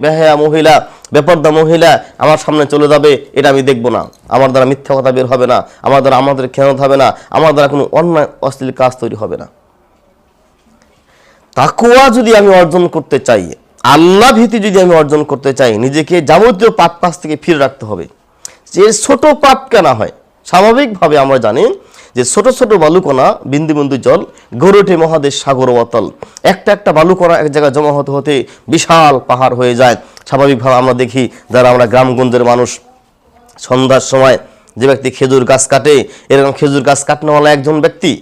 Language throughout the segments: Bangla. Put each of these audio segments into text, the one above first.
বেহায়া মহিলা, বেপর্দা মহিলা আমার সামনে চলে যাবে, এটা আমি দেখব না। আমার দ্বারা মিথ্যা কথা বের হবে না, আমার দ্বারা আমাদের খেয়ানত হবে না, আমার দ্বারা কোনো অন্যায়, অশ্লীল কাজ তৈরি হবে না। তাকুয়া যদি আমি অর্জন করতে চাই, আল্লাহ ভীতি যদি আমি অর্জন করতে চাই, নিজেকে যাবতীয় পাপ কাজ থেকে ফিরে রাখতে হবে। যে ছোট পাপ কেনা হয় স্বাভাবিকভাবে আমরা জানি যে ছোট ছোট বালুকণা, বিন্দু বিন্দু জল ওঠে মহাদেশ সাগর অতল। একটা একটা বালুকণা এক জায়গায় জমা হতে হতে বিশাল পাহাড় হয়ে যায়। স্বাভাবিকভাবে আমরা দেখি যারা আমরা গ্রামগঞ্জের মানুষ, সন্ধ্যার সময় যে ব্যক্তি খেজুর গাছ কাটে, এরকম খেজুর গাছ কাটানোওয়ালা একজন ব্যক্তি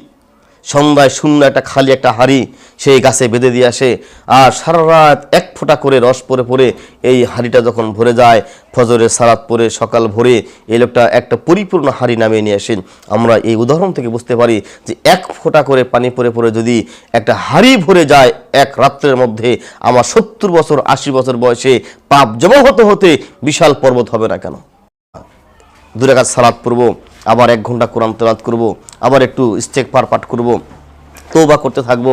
সন্ধ্যায় শূন্য একটা খালি একটা হাড়ি সেই গাছে বেঁধে দিয়ে আসে। আর সারা রাত এক ফোঁটা করে রস পরে পরে এই হাড়িটা যখন ভরে যায়, ফজরের সারাত পরে সকাল ভরে এই লোকটা একটা পরিপূর্ণ হাড়ি নামিয়ে নিয়ে আসেন। আমরা এই উদাহরণ থেকে বুঝতে পারি যে এক ফোঁটা করে পানি পরে পরে যদি একটা হাড়ি ভরে যায় এক রাত্রের মধ্যে, আমার সত্তর বছর, আশি বছর বয়সে পাপ জমা হতে হতে বিশাল পর্বত হবে না কেন? দূরে কাজ সালাদ পড়ব। আবার এক ঘণ্টা কোরআন তেলাত করব, আবার একটু স্টেক পার পাঠ করব তৌবা করতে থাকব।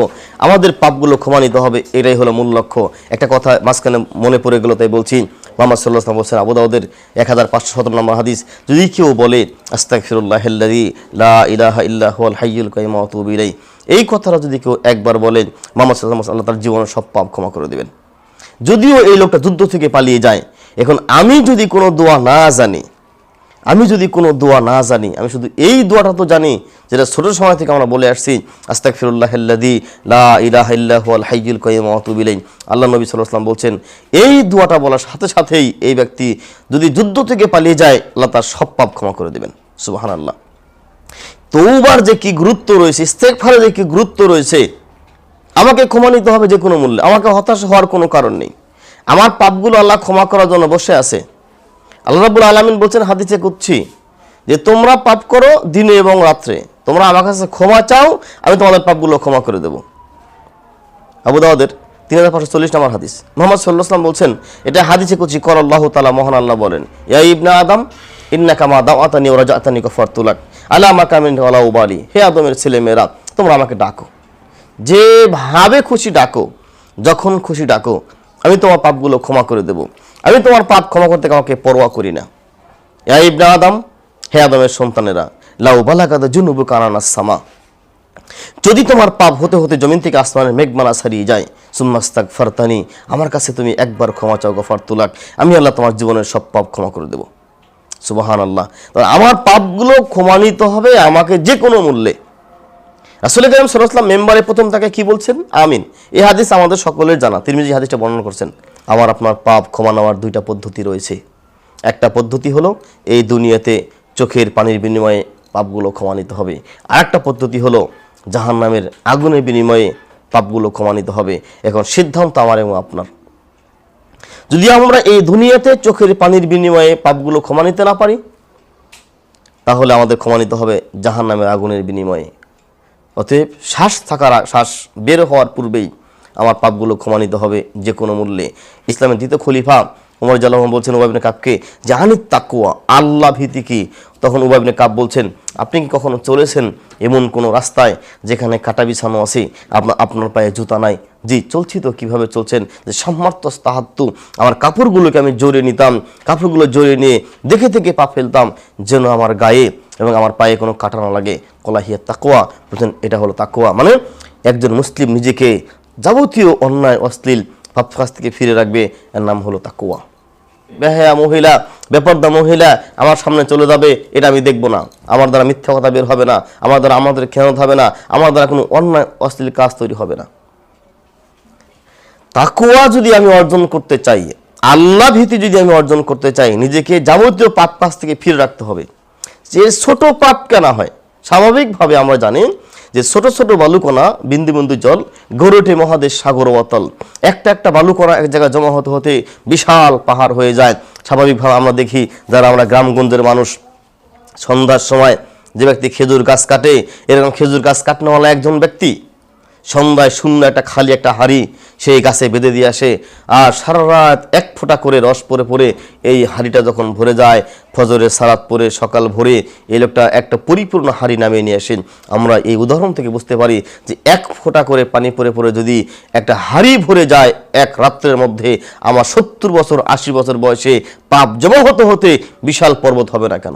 আমাদের পাপগুলো ক্ষমা নিতে হবে, এটাই হলো মূল লক্ষ্য। একটা কথা মাঝখানে মনে পড়ে গেল, তাই বলছি, মোহাম্মদ সাল্লাহ বলছেন আবুদাউদের এক হাজার পাঁচশো সতেরো নম্বর হাদিস, যদি কেউ বলে আস্তাক ফিরুল্লাহ লা ইলাহা ইল্লাহ হাইয়ুল কাইমাতুবিলাই এই কথাটা যদি কেউ একবার বলেন মোহাম্মদ সাল্লাহ আল্লাহ তার জীবনের সব পাপ ক্ষমা করে দেবেন। যদিও এই লোকটা যুদ্ধ থেকে পালিয়ে যায়, এখন আমি যদি কোনো দোয়া না জানি আমি যদি কোনো দোয়া না জানি, আমি শুধু এই দোয়াটা তো জানি যেটা ছোট সময় থেকে আমরা বলে আসছি আস্তাক ফিরুল্লাহ লা ইলাহা আল কাইয়ুম ওয়া আতুবু আল্লাহ নবী আলাইহি বলছেন, এই দোয়াটা বলার সাথে সাথেই এই ব্যক্তি যদি যুদ্ধ থেকে পালিয়ে যায়, আল্লাহ তার সব পাপ ক্ষমা করে দেবেন। সুবাহান আল্লাহ তৌবার যে কি গুরুত্ব রয়েছে ইস্তেগফারে যে কি গুরুত্ব রয়েছে, আমাকে ক্ষমা নিতে হবে যে কোনো মূল্যে। আমাকে হতাশ হওয়ার কোনো কারণ নেই। আমার পাপগুলো আল্লাহ ক্ষমা করার জন্য বসে আছে। আল্লাহ রাবুল আলমিন বলছেন হাদিসে কুচ্ছি যে তোমরা পাপ করো দিনে এবং রাত্রে। তোমরা আমার কাছে ক্ষমা চাও, আমি তোমাদের পাপগুলো ক্ষমা করে দেবো। আবু দাওয়াদের তিন হাজার পাঁচশো চল্লিশ নম্বর হাদিস। মোহাম্মদ সাল্লাহাম বলছেন, এটা হাদিসে কুচি কর আল্লাহ তালা মহান আল্লাহ বলেন, ইয়া ইবনা আদম ইন্না কামা দাও আতানি ওরা জাতানি কফর তুলাক আল্লাহ মাকামিন আলা উবালি হে আদমের ছেলে মেয়েরা, তোমরা আমাকে ডাকো। যেভাবে খুশি ডাকো, যখন খুশি ডাকো, আমি তোমার পাপগুলো ক্ষমা করে দেব। আমি তোমার পাপ ক্ষমা করতে কাউকে পরোয়া করি না। ইবনা আদম, হে আদমের সন্তানেরা, লাউ বালাকাদা জুনুবু কানানা সামা যদি তোমার পাপ হতে হতে জমিন থেকে আসমানের মেঘমালা ছাড়িয়ে যায় সুম্মাস্তাক ফারতানি আমার কাছে তুমি একবার ক্ষমা চাও, গফার তুলাক। আমি আল্লাহ তোমার জীবনের সব পাপ ক্ষমা করে দেব। সুবাহান আল্লাহ আমার পাপগুলো ক্ষমা নিতে হবে আমাকে যে কোনো মূল্যে। আসলে করিম সরাসলাম মেম্বারে প্রথম তাকে কি বলছেন? আমিন। এই হাদিস আমাদের সকলের জানা। তিরমিজি হাদিসটা বর্ণনা করছেন। আমার আপনার পাপ ক্ষমা নেওয়ার দুইটা পদ্ধতি রয়েছে। একটা পদ্ধতি হলো, এই দুনিয়াতে চোখের পানির বিনিময়ে পাপগুলো ক্ষমা নিতে হবে। আর একটা পদ্ধতি হলো জাহান নামের আগুনের বিনিময়ে পাপগুলো ক্ষমা নিতে হবে। এখন সিদ্ধান্ত আমার এবং আপনার। যদি আমরা এই দুনিয়াতে চোখের পানির বিনিময়ে পাপগুলো ক্ষমা নিতে না পারি, তাহলে আমাদের ক্ষমা নিতে হবে জাহান নামের আগুনের বিনিময়ে। অতএব শ্বাস থাকার, শ্বাস বের হওয়ার পূর্বেই আমার পাপগুলো ক্ষমা নিতে হবে যে কোনো মূল্যে। ইসলামের দ্বিতীয় খলিফা উমর জাল্লাহ বলছেন উবাইবিনে কাপকে আনিত তাকুয়া আল্লাহ ভীতি কি তখন উবাইবিনে কাপ বলছেন, আপনি কি কখনো চলেছেন এমন কোনো রাস্তায় যেখানে কাটা বিছানো আছে? আপনার আপনার পায়ে জুতা নাই? জি, চলছি তো, কীভাবে চলছেন? যে সামর্থ্য তাহাত্তু, আমার কাপড়গুলোকে আমি জড়িয়ে নিতাম, কাপড়গুলো জড়িয়ে নিয়ে দেখে থেকে পা ফেলতাম, যেন আমার গায়ে এবং আমার পায়ে কোনো কাটা না লাগে। কলাহিয়া তাকোয়া বলছেন, এটা হলো তাকোয়া মানে একজন মুসলিম নিজেকে যাবতীয় অন্যায়, অশ্লীল পাপ কাজ থেকে ফিরে রাখবে। এর নাম হলো তাকোয়া বেহায়া মহিলা, বেপর্দা মহিলা আমার সামনে চলে যাবে, এটা আমি দেখব না। আমার দ্বারা মিথ্যা কথা বের হবে না, আমার দ্বারা আমাদের খেয়ানত হবে না, আমার দ্বারা কোনো অন্যায়, অশ্লীল কাজ তৈরি হবে না। তাকুয়া যদি আমি অর্জন করতে চাই, আল্লাহ ভীতি যদি আমি অর্জন করতে চাই, নিজেকে যাবতীয় পাপ কাজ থেকে ফিরে রাখতে হবে। যে ছোট পাপ কেনা হয়, স্বাভাবিকভাবে আমরা জানি যে ছোট ছোট বালুকণা বিন্দু বিন্দু জল গড়ে ওঠে মহাদেশ সাগর অতল। একটা একটা বালুকণা এক জায়গায় জমা হতে হতে বিশাল পাহাড় হয়ে যায়। স্বাভাবিকভাবে আমরা দেখি যারা আমরা গ্রামগঞ্জের মানুষ, সন্ধ্যার সময় যে ব্যক্তি খেজুর গাছ কাটে, এরকম খেজুর গাছ কাটনেওয়ালা একজন ব্যক্তি সন্ধ্যায় শূন্য একটা খালি একটা হাড়ি সেই গাছে বেঁধে দিয়ে আসে। আর সারা রাত এক ফোঁটা করে রস পরে পরে এই হাড়িটা যখন ভরে যায় ফজরে সারাত পরে সকাল ভরে এই লোকটা একটা পরিপূর্ণ হাড়ি নামিয়ে নিয়ে আসেন। আমরা এই উদাহরণ থেকে বুঝতে পারি যে এক ফোঁটা করে পানি পরে পরে যদি একটা হাড়ি ভরে যায় এক রাত্রের মধ্যে, আমার সত্তর বছর, আশি বছর বয়সে পাপ জমা হতে হতে বিশাল পর্বত হবে না কেন?